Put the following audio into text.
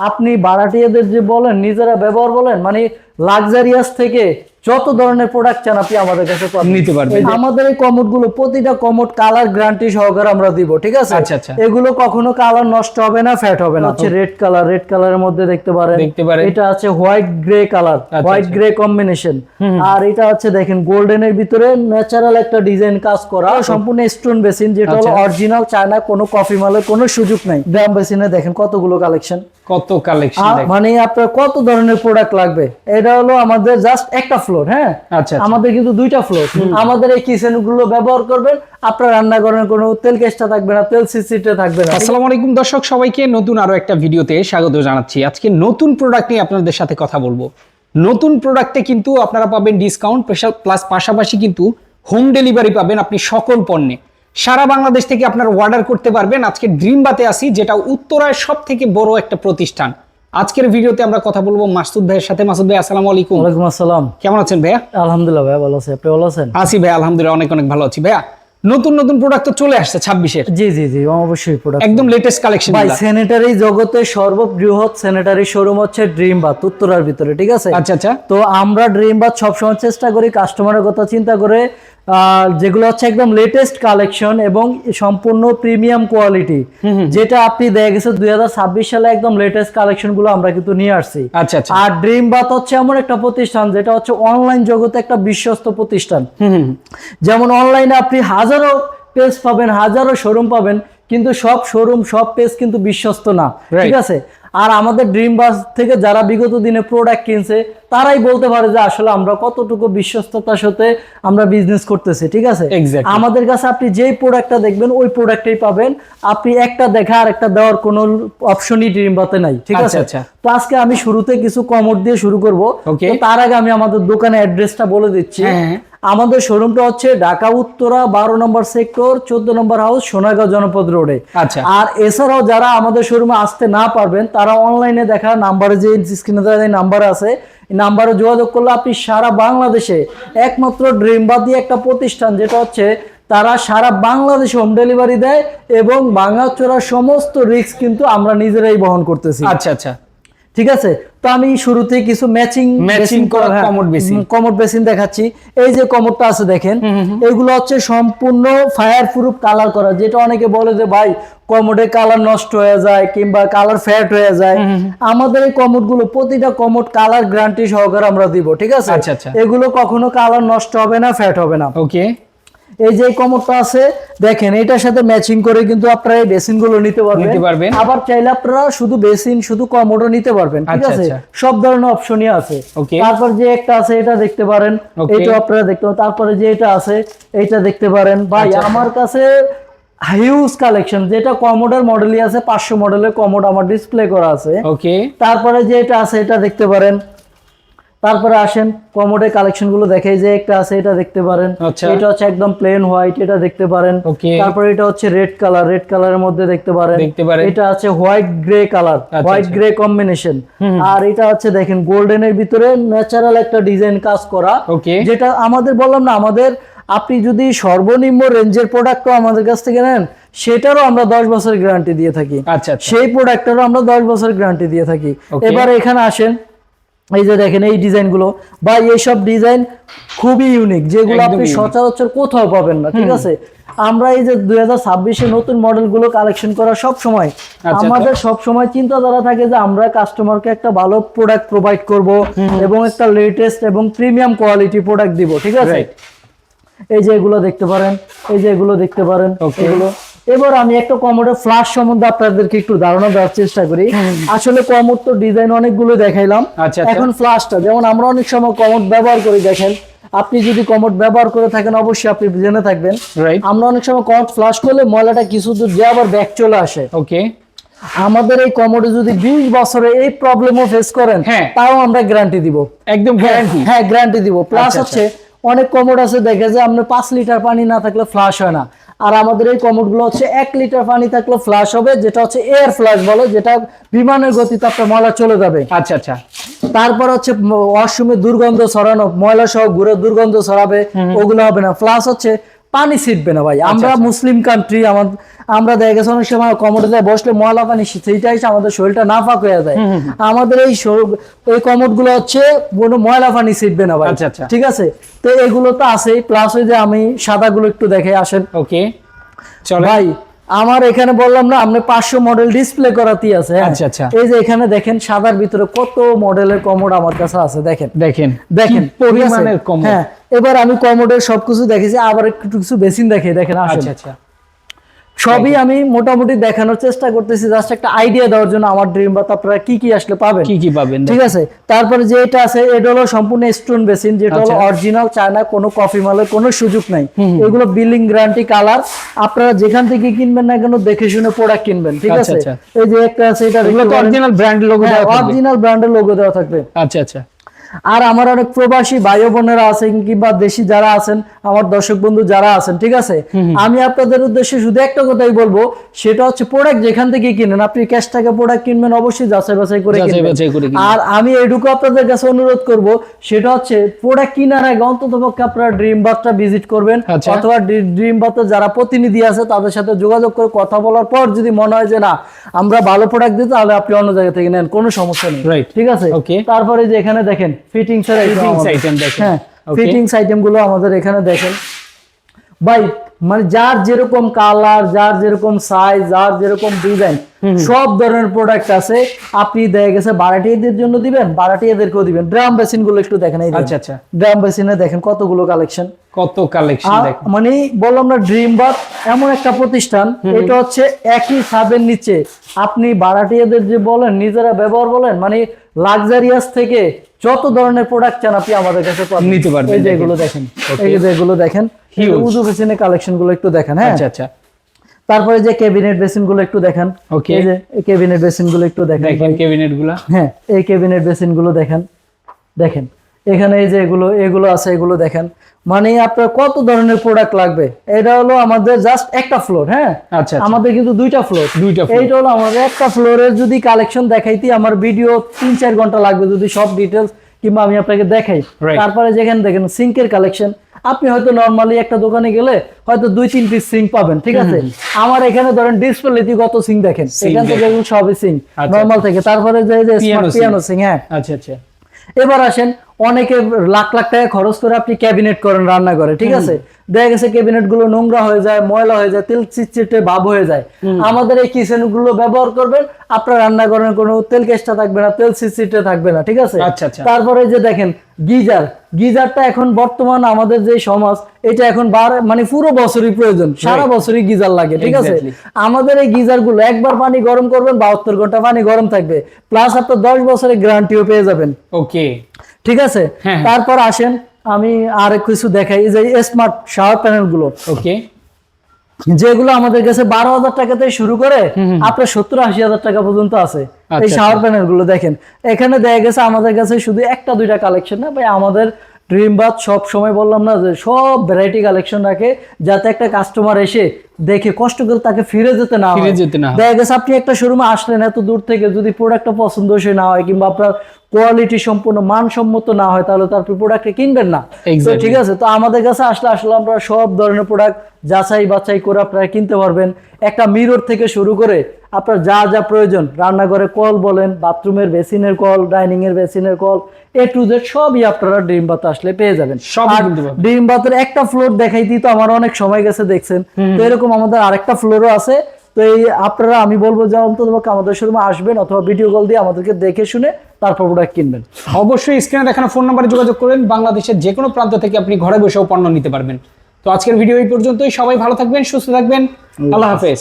আপনি ভাড়াটিয়াদের যে বলেন নিজেরা ব্যবহার বলেন মানে লাক্সারিয়াস থেকে যত ধরনের প্রোডাক্ট চান আপনি আমাদের কাছে নিতে পারবেন। আমাদের এই কমোডগুলো প্রতিটা কমোড কালার গ্যারান্টি সহকারে আমরা দিব ঠিক আছে? আচ্ছা, আচ্ছা। এগুলো কখনো কালার নষ্ট হবে না ফ্যাট হবে না। হচ্ছে রেড কালার রেড কালারের মধ্যে দেখতে পারেন। দেখতে পারেন। এটা আছে white grey colour white grey combination আর এটা আছে দেখেন গোল্ডেন এর ভিতরে ন্যাচারাল একটা ডিজাইন কাজ করা সম্পূর্ণ স্টোন বেসিন যেটা হলো আচ্ছা। অরিজিনাল চায়না কোনো কফি মালের কোনো সুযোগ নাই। ড্রাম বেসিনে দেখেন কতগুলো কালেকশন কত কালেকশন মানে আপনার কত ধরনের প্রোডাক্ট লাগবে? এটা হলো আমাদের জাস্ট একটা ফ্লোর হ্যাঁ? আচ্ছা আচ্ছা। আমাদের কিন্তু দুইটা ফ্লোর আমাদের এই কিচেনগুলো ব্যবহার করবেন আপনার রান্না করেন কোনো তেল কেসটা থাকবে না তেল সিসিটা থাকবে না। আসসালামু আলাইকুম দর্শক সবাইকে নতুন আরও একটা ভিডিওতে স্বাগত জানাচ্ছি। আজকে নতুন প্রোডাক্ট নিয়ে আপনাদের সাথে কথা বলব। নতুন প্রোডাক্টে কিন্তু আপনারা পাবেন ডিসকাউন্ট স্পেশাল প্লাস পাশাপাশি কিন্তু হোম ডেলিভারি পাবেন আপনি সকল পণ্যে। সারা বাংলাদেশ থেকে আপনারা অর্ডার করতে পারবেন। আজকে ড্রিম বাতে আসি যেটা উত্তরায় সব থেকে বড় একটা প্রতিষ্ঠান। আজকের ভিডিওতে আমরা কথা বলব মাসুদ ভাইয়ের সাথে। মাসুদ ভাই আসসালামু আলাইকুম। ওয়ালাইকুম আসসালাম। কেমন আছেন ভাইয়া? আলহামদুলিল্লাহ ভাই ভালো আছি। আপনি ভালো আছেন? আছি ভাই আলহামদুলিল্লাহ অনেক অনেক ভালো আছি ভাইয়া। নতুন নতুন প্রোডাক্ট তো চলে আসছে ছাব্বিশের। জি জি জি অবশ্যই প্রোডাক্ট একদম লেটেস্ট কালেকশন ভাই স্যানিটারি জগতে সর্ববৃহৎ স্যানিটারি শোরুম হচ্ছে ড্রিম বাথ উত্তরার ভিতরে ঠিক আছে? আচ্ছা আচ্ছা। তো আমরা ড্রিম বাথ সবসময় চেষ্টা করি কাস্টমারের কথা চিন্তা করে যেগুলো হচ্ছে একদম লেটেস্ট কালেকশন এবং সম্পূর্ণ প্রিমিয়াম কোয়ালিটি যেটা আপনি দেখা গেছে দুই সালে একদম লেটেস্ট কালেকশনগুলো আমরা কিন্তু নিয়ে আসছি। আচ্ছা আচ্ছা। আর ড্রিম বাথ হচ্ছে এমন একটা প্রতিষ্ঠান যেটা হচ্ছে অনলাইন জগতে একটা বিশ্বস্ত প্রতিষ্ঠান। যেমন অনলাইনে আপনি হাজারো পেজ পাবেন হাজারো শোরুম পাবেন কিন্তু সব শোরুম সব পেজ কিন্তু বিশ্বস্ত না। ঠিক আছে? আর আমাদের ড্রিম বাস থেকে যারা বিগত দিনে প্রোডাক্ট কিনছে তারাই বলতে পারে যে আসলে আমরা কতটুকু বিশ্বস্ততার সাথে আমরা বিজনেস করতেছি ঠিক আছে. আমাদের কাছে আপনি যেই প্রোডাক্টটা দেখবেন ওই প্রোডাক্টটাই পাবেন আপনি একটা দেখা আর একটা দেওয়ার কোনো অপশনই ড্রিম বাতে নাই ঠিক আচ্ছা, আছে আচ্ছা। তো আজকে আমি শুরুতে কিছু কমোড দিয়ে শুরু করব. তার আগে আমি আমাদের দোকানের অ্যাড্রেসটা বলে দিচ্ছি হ্যাঁ, হ্যাঁ। আমাদের শোরুমটা হচ্ছে ঢাকা উত্তরা বারো নম্বর সেক্টর চোদ্দ নম্বর হাউস সোনাগাঁও জনপদ রোডে আচ্ছা। আর এছাড়াও যারা আমাদের শোরুমে আসতে না পারবেন তারা অনলাইনে দেখা নাম্বারে যে স্ক্রিনে দেওয়া নাম্বার আছে। নাম্বারে যোগাযোগ করলে আপনি সারা বাংলাদেশে একমাত্র ড্রিমবাদি একটা প্রতিষ্ঠান যেটা হচ্ছে তারা সারা বাংলাদেশে হোম ডেলিভারি দেয় এবং বাঙাচোরা সমস্ত রিস্ক কিন্তু আমরা নিজেরাই বহন করতেছি। আচ্ছা আচ্ছা। ঠিক আছে? তো আমি শুরুতে কিছু ম্যাচিং Matching করা commode basin। কমোড বেসিন দেখাচ্ছি। এই যে কমোডটা আছে দেখেন এগুলো হচ্ছে সম্পূর্ণ ফায়ার প্রুফ কালার করা। যেটা অনেকে বলে যে ভাই কমোডে কালার নষ্ট হয়ে যায় কিংবা কালার ফ্যাট হয়ে যায়। আমাদের এই কমোডগুলো প্রতিটা কমোড কালার গ্যারান্টি সহকারে আমরা দিব ঠিক আছে? আচ্ছা, আচ্ছা। এগুলো কখনো কালার নষ্ট হবে না ফ্যাট হবে না। ওকে এই যে কমোডটা আছে দেখেন এটার সাথে ম্যাচিং করে কিন্তু আপনারা এই বেসিনগুলো নিতে পারবেন। নিতে পারবেন। আবার চাইলে আপনারা শুধু বেসিন শুধু কমোডও নিতে পারবেন ঠিক আচ্ছা, আছে? আচ্ছা। সব ধরনের অপশনই আছে। তারপর যে একটা আছে এটা দেখতে পারেন। এটা আপনারা দেখতে পারেন। তারপরে যে এটা আছে এইটা দেখতে পারেন। ভাই আচ্ছা। আমার কাছে হিউজ কালেকশন যেটা কমোডের মডেলই আছে পাঁচশো মডেলের কমোড আমার ডিসপ্লে করা আছে। ওকে তারপরে যে এটা আছে এটা দেখতে পারেন। তারপরে আসেন কমোডের কালেকশনগুলো দেখে যে একটা আছে এটা দেখতে পারেন। আচ্ছা। এটা হচ্ছে একদম প্লেন হোয়াইট এটা দেখতে পারেন। তারপরে এটা হচ্ছে রেড কালার রেড কালারের মধ্যে দেখতে পারেন। এটা আছে white grey colour white. Grey combination আর এটা হচ্ছে দেখেন গোল্ডেন এর ভিতরে ন্যাচারাল একটা ডিজাইন কাজ করা। যেটা আমাদের বললাম না আমাদের আপনি যদি সর্বনিম্ন রেঞ্জের প্রোডাক্টও আমাদের কাছ থেকে নেন সেটারও আমরা দশ বছর গ্যারান্টি দিয়ে থাকি। আচ্ছা আচ্ছা। সেই প্রোডাক্টেরও আমরা দশ বছর গ্যারান্টি দিয়ে থাকি। এবার এখানে আসেন এই যে দেখেন এই ডিজাইনগুলো বা এইসব ডিজাইন খুবই ইউনিক যেগুলো আপনি সচরাচর কোথাও পাবেন না ঠিক আছে? আমরা এই যে দুই হাজার ছাব্বিশে নতুন মডেলগুলো কালেকশন করা সব সময় আচ্ছা। আমাদের সব সময় চিন্তাধারা থাকে যে আমরা কাস্টমারকে একটা ভালো প্রোডাক্ট প্রোভাইড করব এবং একটা লেটেস্ট এবং প্রিমিয়াম কোয়ালিটি প্রোডাক্ট দিব ঠিক আছে? এই যে এগুলো দেখতে পারেন এই যে এগুলো দেখতে পারেন. এগুলো। এবার আমি একটা কমোডের ফ্লাশ সম্বন্ধে আপনাদেরকে একটু ধারণা দেওয়ার চেষ্টা করি। আসলে কমোড তো ডিজাইন অনেকগুলো দেখাইলাম। আচ্ছা, আচ্ছা। এখন ফ্লাশটা যেমন আমরা অনেক সময় কমোড ব্যবহার করি দেখেন আপনি যদি কমোড ব্যবহার করে থাকেন অবশ্যই আপনি জেনে থাকবেন। আমরা অনেক সময় কমোড ফ্লাশ করলে ময়লাটা কিছু দূর যে আবার ব্যাক চলে আসে। ওকে আমাদের এই কমোডে যদি বিশ বছরে এই প্রবলেমও ফেস করেন হ্যাঁ। তাও আমরা গ্যারান্টি দিব। একদম গ্যারান্টি হ্যাঁ গ্যারান্টি দিব। প্লাস আচ্ছা, হচ্ছে অনেক কমোড আছে দেখে যে আপনার পাঁচ লিটার পানি না থাকলে ফ্লাশ হয় না। আর আমাদের এই কমোডগুলো হচ্ছে এক লিটার পানি থাকলে ফ্লাশ হবে যেটা হচ্ছে এয়ার ফ্লাশ বলে যেটা বিমানের গতিতে আপনার ময়লা চলে যাবে। আচ্ছা আচ্ছা। তারপর হচ্ছে ওয়াশরুমে দুর্গন্ধ ছড়ানো ময়লা সহ ঘুরে দুর্গন্ধ ছড়াবে ওগুলো হবে না। ফ্লাশ হচ্ছে পানি ছিটবে না ভাই। আমরা আচ্ছা। মুসলিম কান্ট্রি আমার আমরা দেখা গেছে অনেক সময় কমোডে বসলে ময়লা পানি সেইটা এসে আমাদের শরীরটা নাফাক হয়ে যায়। আমাদের এই এই কমোডগুলো হচ্ছে কোনো ময়লা পানি ছিটবে না ভাই। আচ্ছা, আচ্ছা। ঠিক আছে? তো এগুলো তো আছেই। প্লাস ওই যে আমি সাদা গুলো একটু দেখে আসেন। ওকে। চলে ভাই আমার এখানে বললাম না আপনি পাঁচশো মডেল ডিসপ্লে করাতেই আছে হ্যাঁ? আচ্ছা, আচ্ছা। এই যে এখানে দেখেন সাদার ভিতরে কত মডেলের কমোড আমার কাছে আছে দেখেন। দেখেন। দেখেন পরিমাণের ঠিক কম হ্যাঁ এবার আমি কমোডের সবকিছু দেখেছি আবার একটু কিছু বেসিন দেখে দেখেন আচ্ছা আচ্ছা। সবই আমি মোটামুটি দেখানোর চেষ্টা করতেছি জাস্ট একটা আইডিয়া দেওয়ার জন্য আমার ড্রিম বাত আপনারা কি কি আসলে পাবেন? কি কি পাবেন ঠিক আছে? তারপরে যে এটা আছে এটা হলো সম্পূর্ণ স্টোন বেসিন যেটা হলো আচ্ছা। অরিজিনাল চায়না কোনো কফি মালের কোনো সুযোগ নাই। এগুলো বিলিং গ্যারান্টি কালার আপনারা যেখান থেকে কিনবেন না কেন দেখে শুনে প্রোডাক্ট কিনবেন ঠিক আচ্ছা, আছে? আচ্ছা। এই যে একটা আছে এটা অরিজিনাল ব্র্যান্ড লোগো অরিজিনাল ব্র্যান্ডের লোগো দেওয়া থাকবে। আচ্ছা আচ্ছা। আর আমার অনেক প্রবাসী ভাই বোনেরা আছেন কিংবা দেশি যারা আছেন আমার দর্শক বন্ধু যারা আছেন ঠিক আছে আমি আপনাদের উদ্দেশ্যে শুধু একটা কথাই বলব সেটা হচ্ছে প্রোডাক্ট যেখান থেকে কিনেন আপনি ক্যাশ টাকা প্রোডাক্ট কিনবেন অবশ্যই যাচাই বাছাই করে কিনবেন। আর আমি এটুকু আপনাদের কাছে অনুরোধ করব সেটা হচ্ছে প্রোডাক্ট কেনার আগে অন্তত পক্ষে আপনারা ড্রিম বাথটা ভিজিট করবেন আচ্ছা। অথবা ড্রিম বাথের যারা প্রতিনিধি আছে তাদের সাথে যোগাযোগ করে কথা বলার পর যদি মনে হয় যে না আমরা ভালো প্রোডাক্ট দিই তাহলে আপনি অন্য জায়গা থেকে নেন কোনো সমস্যা নেই ঠিক আছে. তারপরে যে এখানে দেখেন ফিটিংস এর আমাদের। দেখেন। হ্যাঁ ফিটিংস আইটেমগুলো আমাদের এখানে দেখেন ভাই মানে যার যেরকম কালার যার যেরকম সাইজ যার যেরকম ডিজাইন সব ধরনের প্রোডাক্ট আছে আপনি দেখা গেছে বারাটিয়াদের জন্য দিবেন বারাটিয়াদেরকেও দিবেন ড্রাম বেসিনগুলো একটু দেখেন এই আচ্ছা, আচ্ছা। ড্রাম বেসিনে দেখেন কতগুলো কালেকশন কত কালেকশন মানে বললাম না ড্রিম বাথ এমন একটা প্রতিষ্ঠান এটা হচ্ছে একই ছাদের নিচে আপনি বারাটিয়াদের যে বলেন নিজেরা ব্যবহার বলেন মানে লাক্সারিয়াস থেকে যত ধরনের প্রোডাক্ট চান আপনি আমাদের কাছে। নিতে পারবেন, এই যে দেখেন। এগুলো দেখেন. এই যে এগুলো দেখেন. উজু বেসিনের কালেকশন গুলো একটু দেখেন হ্যাঁ? আচ্ছা আচ্ছা। তারপরে যে ক্যাবিনেট বেসিনগুলো একটু দেখেন। ওকে এই যে ক্যাবিনেট বেসিনগুলো একটু দেখেন। দেখেন ক্যাবিনেটগুলা হ্যাঁ এই ক্যাবিনেট বেসিনগুলো দেখেন দেখেন। এখানে এই যে এগুলো এগুলো আছে এগুলো দেখেন। মানে আপনার কত ধরনের প্রোডাক্ট লাগবে? এটা হলো আমাদের জাস্ট একটা ফ্লোর হ্যাঁ? আচ্ছা, আচ্ছা। আমাদের কিন্তু দুইটা ফ্লোর দুইটা। এইটা হলো আমাদের একটা ফ্লোরের যদি কালেকশন দেখাইতে আমার ভিডিও তিন চার ঘণ্টা লাগবে যদি সব ডিটেলস কিংবা আমি আপনাকে দেখাই। তারপরে যেখানে দেখেন সিঙ্কের কালেকশন আপনি হয়তো নর্মালি একটা দোকানে গেলে হয়তো দুই তিন পিস সিঙ্ক পাবেন ঠিক আছে? আমার এখানে ধরেন ডিসপ্লে কত সিঙ্ক দেখেন। এখান থেকে সবই সিং আচ্ছা। নর্মাল থেকে। তারপরে যে। পিয়ানো সিং হ্যাঁ। আচ্ছা আচ্ছা। এবার আসেন অনেকে লাখ লাখ টাকা খরচ করে আপনি ক্যাবিনেট করেন রান্না করে ঠিক আছে? দেখা গেছে ক্যাবিনেটগুলো নোংরা হয়ে যায় ময়লা হয়ে যায় তেল চিটচিটে ভাব হয়ে যায়। আমাদের এই কিচেনগুলো ব্যবহার করবেন আপনার রান্না করেন কোনো তেল কেষ্টা থাকবে না তেল চিটচিটে থাকবে না ঠিক আছে? আচ্ছা, আচ্ছা। তারপরে যে দেখেন গিজার। গিজারটা এখন বর্তমান আমাদের যে সমাজ এটা এখন বার মানে পুরো বছরই প্রয়োজন সারা বছরই গিজার লাগে ঠিক আছে? আমাদের এই গিজারগুলো একবার পানি গরম করবেন বাহাত্তর ঘণ্টা পানি গরম থাকবে। প্লাস আপনার দশ বছরের গ্যারান্টিও পেয়ে যাবেন। ওকে ঠিক আছে? হ্যাঁ। তারপর আসেন আমি আর কিছু দেখাই। যে স্মার্ট শাওয়ার প্যানেলগুলো। ওকে। যেগুলো আমাদের কাছে বারো হাজার টাকা থেকে শুরু করে আপনার সত্তর আশি হাজার টাকা পর্যন্ত আছে। এই আচ্ছা, শাওয়ার প্যানেলগুলো দেখেন। এখানে দেখা গেছে আমাদের কাছে শুধু একটা দুইটা কালেকশন না ভাই আমাদের ড্রিম বাথ সব সময় বললাম না যে সব ভ্যারাইটি কালেকশন রাখে যাতে একটা কাস্টমার এসে দেখে কষ্ট করে তাকে ফিরে যেতে না ফিরে যেতে না দেখা গেছে আপনি একটা শোরুমে আসলেন এত দূর থেকে যদি প্রোডাক্টটা পছন্দ হয়ে না হয় কিংবা আপনার কোয়ালিটি সম্পূর্ণ মানসম্মত না হয় তাহলে তো আপনি প্রোডাক্টটা কিনবেন না। ঠিক আছে তো আমাদের কাছে আসলে আসলে আমরা সব ধরনের প্রোডাক্ট যাচাই বাছাই করে আপনারা কিনতে পারবেন। একটা মিরর থেকে শুরু করে আপনার যা যা প্রয়োজন রান্নাঘরে কল বলেন বাথরুমের বেসিনের কল ডাইনিং এর বেসিনের কল এ টু জেড সবই আপনারা ডিম বাথ আসলে পেয়ে যাবেন। কিনতে বাথের একটা ফ্লোর দেখাইতেই তো আমার অনেক সময় গেছে দেখছেন। তো এরকম আমাদের আরেকটা ফ্লোরও আছে। তো এই আপনারা আমি বলব যে অন্তত আমাদের শোরুমে আসবেন অথবা ভিডিও কল দিয়ে আমাদেরকে দেখে শুনে তারপর প্রোডাক্ট কিনবেন। অবশ্যই স্ক্রিনে দেখানো ফোন নাম্বারে যোগাযোগ করবেন। বাংলাদেশের যে কোনো প্রান্ত থেকে আপনি ঘরে বসেও পণ্য নিতে পারবেন। তো আজকের ভিডিও এই পর্যন্তই। সবাই ভালো থাকবেন সুস্থ থাকবেন। আল্লাহ হাফেজ।